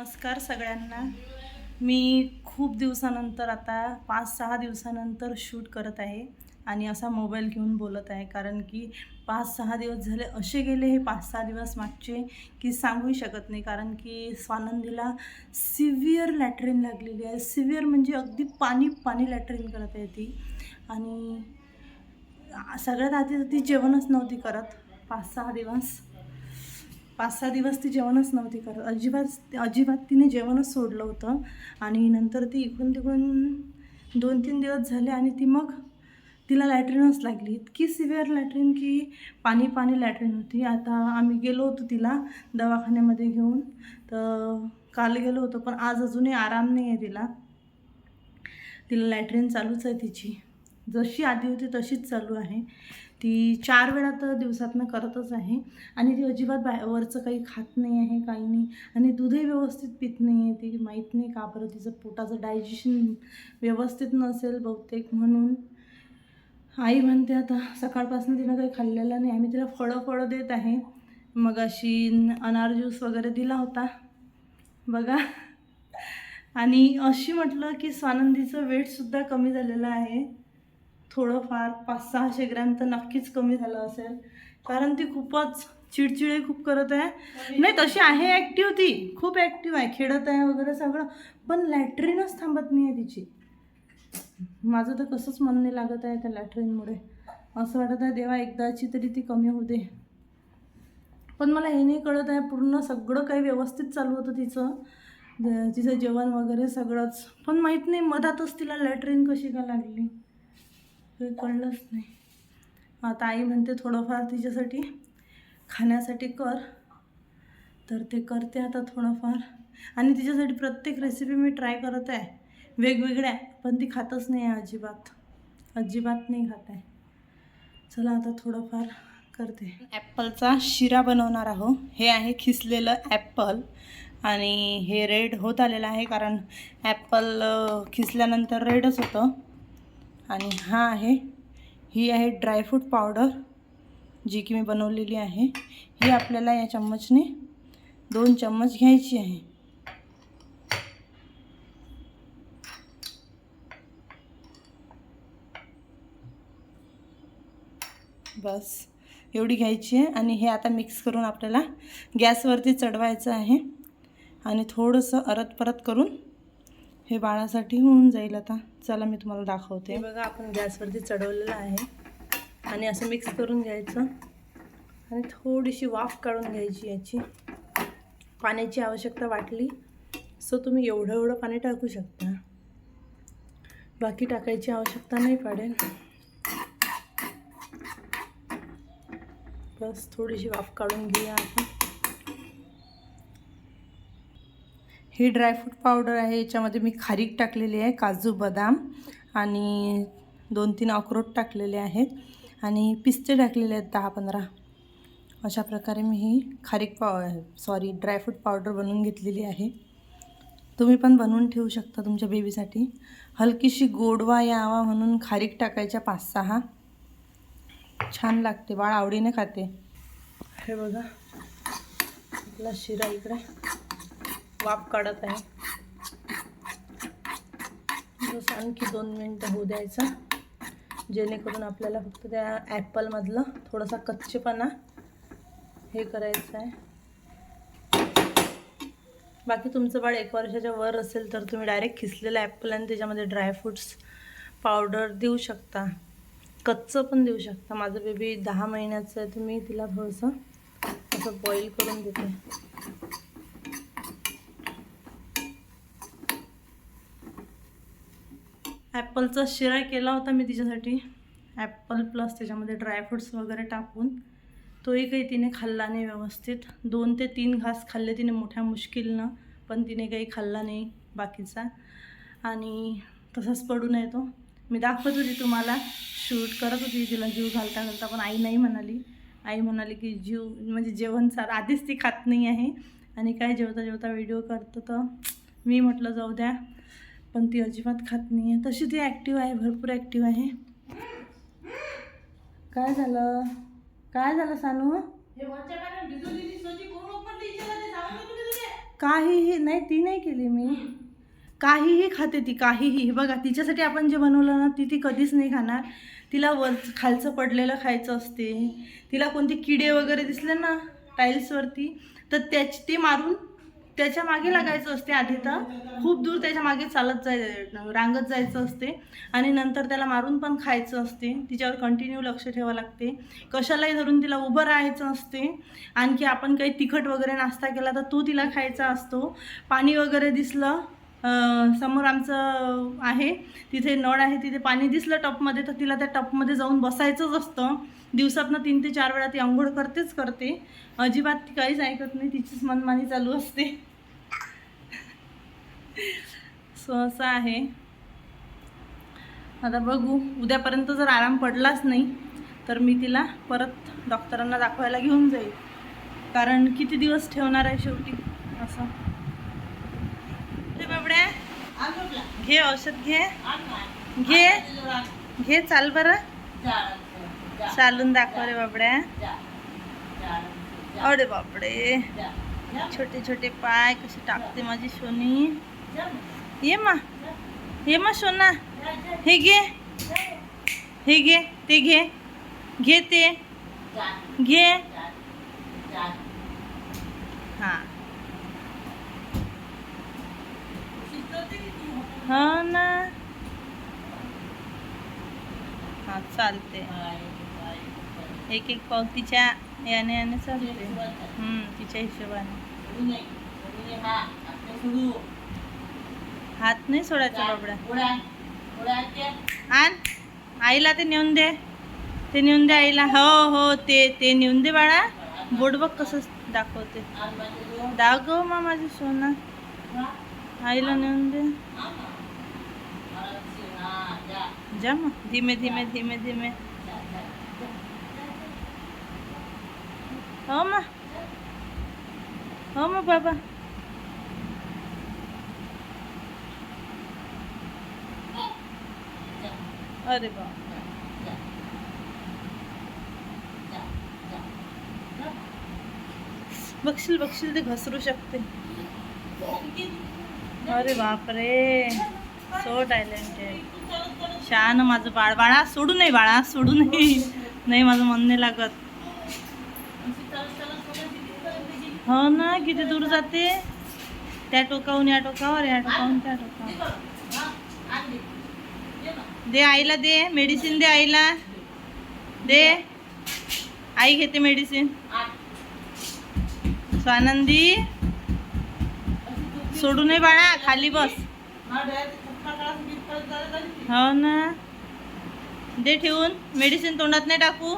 नमस्कार सगळ्यांना. मी खूप दिवसानंतर आता पाच सहा दिवसानंतर शूट करत आहे आणि असा मोबाईल घेऊन बोलत आहे. कारण की पाच सहा दिवस झाले असे गेले हे पाच सहा दिवस मागचे की सांगूही शकत नाही. कारण की स्वानंदीला सिव्हिअर लॅट्रिन लागलेली आहे. सिव्हिअर म्हणजे अगदी पाणी पाणी लॅट्रिन करत आहे ती. आणि सगळ्यात आधी तर ती जेवणच नव्हती करत पाच सहा दिवस. पाच सहा दिवस ती जेवणच नव्हती करत. अजिबात अजिबात तिने जेवणच सोडलं होतं. आणि नंतर ती इकडून तिकडून दोन तीन दिवस झाले आणि ती मग तिला लॅट्रिनच लागली. इतकी सिव्हिअर लॅट्रिन की पाणी पाणी लॅट्रिन होती. आता आम्ही गेलो होतो तिला दवाखान्यामध्ये घेऊन. तर काल गेलो होतो पण आज अजूनही आराम नाही आहे तिला. तिला लॅट्रिन चालूच आहे तिची. जशी आधी होती तशीच चालू आहे. ती चार वेळा तर दिवसातनं करतच आहे. आणि ती अजिबात बाहेरवरचं वरचं काही खात नाही आहे काही नाही. आणि दूधही व्यवस्थित पित नाही आहे. ती माहीत नाही का बरं तिचं पोटाचं डायजेशन व्यवस्थित नसेल बहुतेक म्हणून. आई म्हणते आता सकाळपासून तिनं काही खाल्लेलं नाही. आम्ही तिला फळं फळं देत आहे. मग अशी अनार ज्यूस वगैरे दिला होता. बघा. आणि अशी म्हटलं की स्वानंदीचं वेटसुद्धा कमी झालेलं आहे. थोडंफार पाच सहाशे ग्रॅम तर नक्कीच कमी झालं असेल. कारण ती खूपच चिडचिडे खूप करत आहे. नाही तशी आहे ॲक्टिव्ह ती. खूप ॲक्टिव्ह आहे. खेळत आहे वगैरे सगळं. पण लॅट्रिनच थांबत नाही आहे तिची. माझं तर कसंच मन नाही लागत आहे त्या लॅट्रिनमुळे. असं वाटत आहे देवा एकदाची तरी ती कमी दे. पण मला हे नाही कळत आहे पूर्ण सगळं काही व्यवस्थित चालू होतं तिचं. तिचं जेवण वगैरे सगळंच. पण माहीत नाही मधातच तिला लॅट्रिन कशी का लागली. काही कळलंच नाही. आता आई म्हणते थोडंफार तिच्यासाठी खाण्यासाठी कर. तर ते करते आता थोडंफार. आणि तिच्यासाठी प्रत्येक रेसिपी मी ट्राय करत आहे. वेगवेगळ्या पण ती खातच नाही आहे अजिबात. अजिबात नाही खात आहे. चला आता थोडंफार करते. ॲपलचा शिरा बनवणार आहो हे आहे खिसलेलं ॲपल. आणि हे रेड होत आलेलं आहे कारण ॲपल खिसल्यानंतर रेडच होतं. आणि हा आहे ही आहे ड्रायफ्रूट पावडर जी की मी बनवलेली आहे. ही आपल्याला या चम्मचने दोन चम्मच घ्यायची आहे. बस एवढी घ्यायची आहे आणि हे आता मिक्स करून आपल्याला गॅसवरती चढवायचं आहे. आणि थोडंसं अरत परत करून हे बाळासाठी होऊन जाईल आता. चला मी तुम्हाला दाखवते. बघा आपण गॅसवरती चढवलेलं आहे. आणि असं मिक्स करून घ्यायचं. आणि थोडीशी वाफ काढून घ्यायची याची. पाण्याची आवश्यकता वाटली सो तुम्ही एवढं एवढं पाणी टाकू शकता. बाकी टाकायची आवश्यकता नाही पडेल. बस थोडीशी वाफ काढून घेऊया आपण. ही ड्रायफ्रूट पावडर आहे याच्यामध्ये मी खारीक टाकलेली आहे काजू बदाम आणि दोन तीन अक्रोट टाकलेले आहेत आणि पिस्ते टाकलेले आहेत दहा पंधरा अशा प्रकारे मी ही खारीक पाव सॉरी ड्रायफ्रूट पावडर बनवून घेतलेली आहे. तुम्ही पण बनवून ठेवू शकता तुमच्या बेबीसाठी. हलकीशी गोडवा यावा म्हणून खारीक टाकायच्या पाच सहा छान लागते बाळ आवडीने खाते. हे बघा आपला शिरा इकडे. वाफ काढत आहे. जसं आणखी दोन मिनटं होऊ द्यायचं. जेणेकरून आपल्याला फक्त त्या ॲपलमधलं थोडासा कच्चेपणा हे करायचं आहे. बाकी तुमचं बाळ एक वर्षाच्या वर असेल तर तुम्ही डायरेक्ट खिसलेलं ॲपल आणि त्याच्यामध्ये ड्रायफ्रूट्स पावडर देऊ शकता. कच्चं पण देऊ शकता. माझं बेबी दहा महिन्याचं आहे तुम्ही तिला थोडंसं असं बॉईल करून देते. ॲपलचा शिरा केला होता मी तिच्यासाठी. ॲपल प्लस त्याच्यामध्ये ड्रायफ्रुट्स वगैरे टाकून. तोही काही तिने खाल्ला नाही व्यवस्थित. दोन ते तीन घास खाल्ले तिने मोठ्या मुश्किलनं पण तिने काही खाल्ला नाही बाकीचा. आणि तसाच पडून येतो तो. मी दाखवत होती तुम्हाला. शूट करत होती तिला जीव घालता घालता पण आई नाही म्हणाली. आई म्हणाली की जीव म्हणजे जेवण सार आधीच ती खात नाही आहे. आणि काय जेवता जेवता व्हिडिओ करतं तर मी म्हटलं जाऊ द्या. पण ती अजिबात खात नाही आहे तशी ती ॲक्टिव्ह आहे भरपूर ॲक्टिव्ह आहे. काय झालं? काय झालं सानू? काहीही नाही ती नाही केली मी. काहीही खाते ती काहीही. हे बघा तिच्यासाठी आपण जे बनवलं ना ती ती कधीच नाही खाणार. तिला वर खालचं पडलेलं खायचं असते. तिला कोणते किडे वगैरे दिसले ना टाईल्सवरती तर त्याची ते मारून त्याच्यामागे लागायचं असते आधी तर. खूप दूर त्याच्यामागे चालत जाय रांगत जायचं असते. आणि नंतर त्याला मारून पण खायचं असते. तिच्यावर कंटिन्यू लक्ष ठेवावं लागते. कशालाही धरून तिला उभं राहायचं असते. आणखी आपण काही तिखट वगैरे नाश्ता केला तर तो तिला खायचा असतो. पाणी वगैरे दिसलं समोर आमचं आहे. तिथे नळ आहे तिथे पाणी दिसलं टपमध्ये तर तिला त्या टपमध्ये जाऊन बसायचंच असतं. दिवसातनं तीन ते चार वेळा ती आंघोळ करतेच करते. अजिबात ती काहीच ऐकत नाही तिचीच मनमानी चालू असते. सहसा आहे. आता बघू उद्यापर्यंत जर आराम पडलाच नाही तर मी तिला परत डॉक्टरांना दाखवायला घेऊन जाईल. कारण किती दिवस ठेवणार आहे शेवटी? असं. घे औषध घे. घे. घे चाल बरं. चालून दाखव रे बाबड्या. अरे बापडे. छोटे छोटे पाय कसे टाकते माझी सोनी. ये मा. ये मा सोना. हे घे. हे घे. ते घे. घे ते. घे. हां. हो ना हा चालते एक एक पाव तिच्या याने याने चालते तिच्या हिशोबाने. हात नाही सोडायचा बाबडा आण आईला ते नेऊन दे. ते नेऊन दे आईला. हो हो ते ते नेऊन दे बाळा. बोट बघ कसं दाखवते. दाखव मा माझी सोना. आईला नेऊन दे. जा मग धीमे धीमे धीमे धीमे। हो બાબા हो मग बाबा। अरे बघशील बघशील ते घसरू शकते। अरे बापरे सो टॅलेंटेड छान माझं बाळ. बाळा सोडू नाही बाळा सोडू नाही नाही माझं मन नाही लागत. हो ना किती दूर जाते? त्या टोकाहून या टोकावर या टोकाहून त्या टोकावर. दे आईला दे मेडिसिन दे आईला. दे. आई घेते मेडिसिन स्वानंदी. सोडू नये बाळा खाली बस. हो ना. दे ठेवून. मेडिसिन तोंडात नाही टाकू.